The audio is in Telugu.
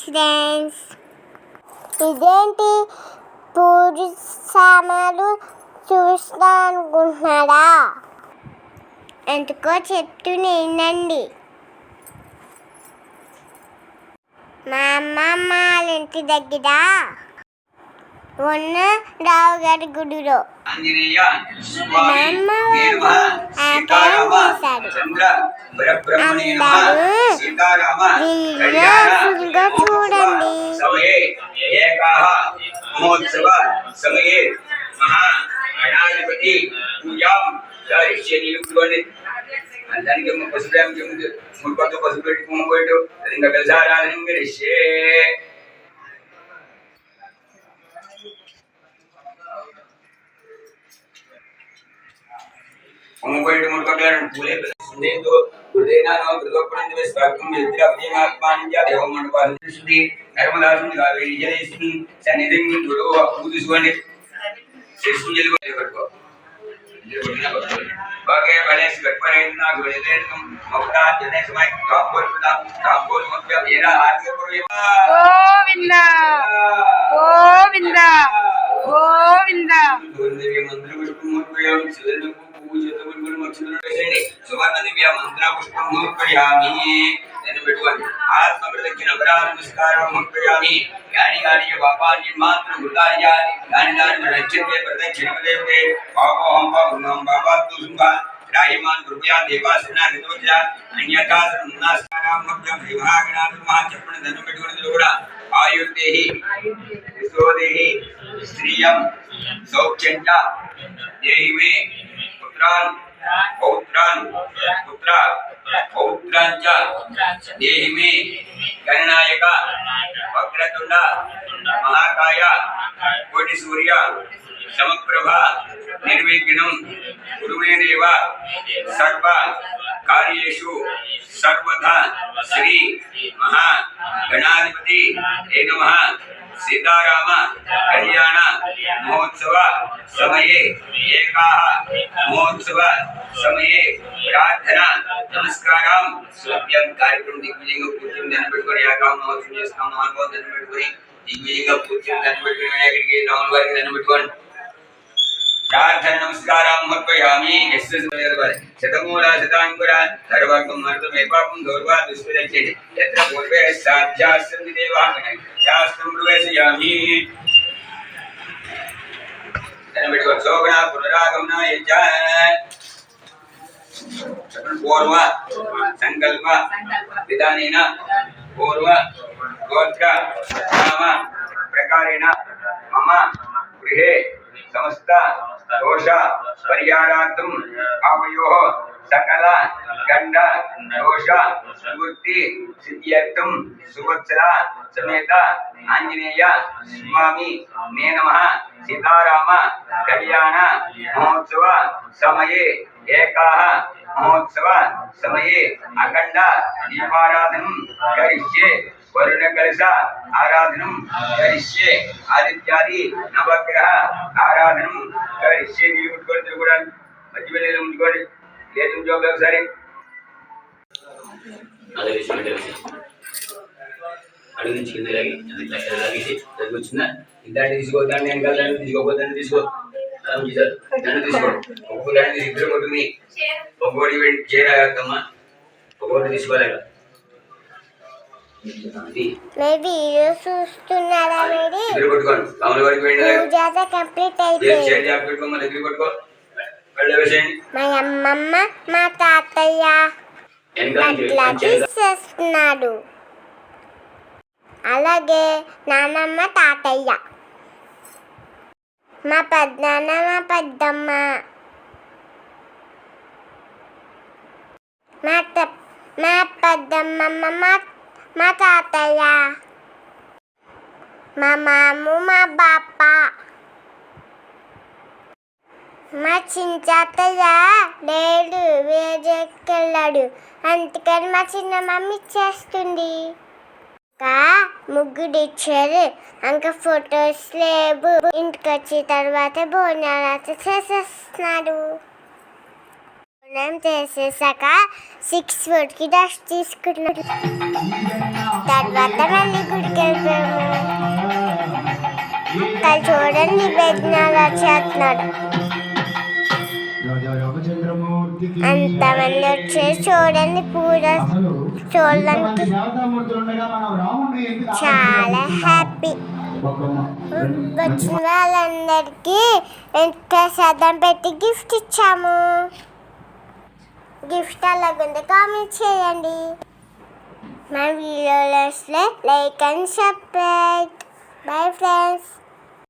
ఫ్రెండ్స్ ఇదేంటి? పూజ సామాన్లు చూస్తా అనుకుంటున్నారా ఎందుకో చెప్తూనే వినండి మా అమ్మమ్మ వాళ్ళ ఇంటి దగ్గర ఉన్న రావు గారి గుడిలో నిర్మ ఆకారం చేశాడు. అందరూ సీతారామ వీడియో కళ్యాణ ఫుల్గా మహోత్సవ చూడండి. సమయే ఏకాహ మహోత్సవ సమయే మహా గణాధిపతి పూజాం దానికి ఏమో పసుపు ముందు మూడు పక్క పసుపు పెట్టి కుమ్మ పోయిట్టు అది ఇంకా కలిసారాధన కరిష్యే ఒంగోటి मुंबई मुर्ककलन पूरे संदेतो गुरुदेनानो कृतोपनंदवे स्वागतम यद्रा प्रियमात्मानिया देवमण्डपालि सुधि नर्मदासुन कावेरी जलेसुन सनिधिं गुरो अपूति सुवने शिशु जलवा देवर्को बागे गणेश गणपरेतना गुरुदेनम मक्ता जने समय कापोल पुता कापोल मक्ता मेरा आर्य पुरवे गोविंदा गोविंदा గురుగురు మక్షులను వేసేయండి సువర్ణ దివ్య మంత్ర పుష్పం సమర్పయామి నేను పెట్టుకోండి ఆత్మ ప్రదక్షిణ అపరాధ నమస్కారం సమర్పయామి యాని యాని పాపాన్ని మాత్రం వృతాయ యాని దాని రక్షితే ప్రదక్షిణ దేవతే పాపోహం పాపం పాపాత్తు శుభ రాహిమాన్ కృపయా దేవాసన రితోజ అన్యథా సర్వనాస్కారం మధ్యం విభాగనాథ మహా చెప్పిన దండం పెట్టుకున్నది కూడా ఆయుర్దేహి యశోదేహి శ్రియం సౌఖ్యం చ దేహి మే పుత్రాన్ पौत्रान, पुत्रा पौत्रांच देहि मे गणनायक वक्रतुंड महाकाय कोटि समप्रभा, निर्विघ्नं गुरुवे सर्व, कार्येषु, सर्वथा, श्री, महा, गणाधिपति ಸೀತಾರಾಮ ಕಲ್ಯಾಣ ಮಹೋತ್ಸವ ಸಮಯೇ ಏಕಾಹ ಮಹೋತ್ಸವ ಸಮಯೇ ಪ್ರಾರ್ಥನಾ ನಮಸ್ಕಾರಂ ಸಭ್ಯಂ ಕಾರ್ಯಕ್ರಮ ದಿಗ್ವಿಜಯಂಗ ಪೂಜ್ಯಂ ನೆನಪಿಟ್ಕೊಳ್ಳಿ ಯಾಕಾವ ನಾವು ಸುನ್ಯಸ್ಕಾಮ ಮಾಡ್ಬೋದು ನೆನಪಿಟ್ಕೊಳ್ಳಿ ದಿಗ್ವಿಜಯಂಗ ಪೂಜ್ಯಂ ನೆನಪಿಟ್ಕೊಳ್ಳಿ ವಿನಾಯಕರಿಗೆ ರಾಮನವಾರಿಗೆ ನೆನಪಿಟ್ಕೊಂಡು यार्थं नमस्कारां समर्पयामि। यस्य शतमूला शताङ्कुरा सर्वाङ्गं मर्दमेपापं गौरवा दुष्प्रदक्षेति यत्र पूर्वे साध्यास्सन्ति देवाङ्गन यास्तं प्रवेशयामि। शोभना, पुनरागमना यच्च पूर्व सङ्कल्प इदानीन पूर्व, गोत्र नाम प्रकारेण, मम, गृहे, समस्त విధానేన పూర్వ గోత్ర నామ ప్రకారేణ మమ గృహే సమస్త దోష పరిహారార్థం ఆవయో సకల గండ దోష నివృత్తి సిద్ధ్యర్థం సువత్సల సమేత ఆంజనేయ స్వామి నే నమ సీతారామ కళ్యాణ మహోత్సవ సమయే ఏకాహ మహోత్సవ సమయే అఖండ దీపారాధనం కరిష్యే వరుణ కలశ ఆరాధనం కరిష్యే. ఆదిత్యాది నవగ్రహ ఆరాధనం కరిష్యే. నీళ్ళు ముట్టుకొని తిరుగుకోవడానికి మధ్య వెళ్ళి ఉంచుకోండి లేదు ఉంచుకోండి ఒకసారి. అదే అడుగు నుంచి కింద లాగి అది లాగేసి దగ్గర వచ్చిందా? తీసుకో. దాన్ని ఒక్కొక్క దాన్ని ఇద్దరు కొట్టుకుని ఒక్కొక్కటి ఒక్కొక్కటి తీసుకోలేక మీరు వీడియో చూస్తున్నారా వెళ్ళి అయితే కంప్లీట్ అయిపోయింది. దగ్గర వెళ్ళి వేసేయండి మా అమ్మమ్మ మా తాతయ్య అట్లా వెనకాల. తీసేస్తున్నాడు అలాగే నానమ్మ తాతయ్య. మా పెద్దనాన్న మా పెద్దమ్మ. మా మా పెద్దమ్మమ్మ మా మా తాతయ్య. మా మాము మా బాప. మా చిన్న తాతయ్య లేడు వేజెక్కెళ్ళాడు అందుకని మా చిన్న మమ్మీ ఇచ్చేస్తుంది ఇంకా ముగ్గురు ఇచ్చారు. ఇంకా ఫొటోస్ లేవు. ఇంటికి వచ్చిన తర్వాత భోజనాలు చేసేస్తున్నాడు. స్నానం చేసేసాక సిక్స్ ఫుడ్కి డస్ట్ తీసుకున్నాడు. తర్వాత నన్ను గుడికి వెళ్ళిపోయాము అక్కడ చూడండి భజనాలు చేస్తున్నాడు. అంతమంది వచ్చేసి చూడండి పూజ చూడడానికి. చాలా హ్యాపీ వచ్చిన వాళ్ళందరికీ ప్రసాదం పెట్టి గిఫ్ట్ ఇచ్చాము. గిఫ్ట్ అలాగుంది కామెంట్ చేయండి మా వీడియోస్లో like and subscribe bye friends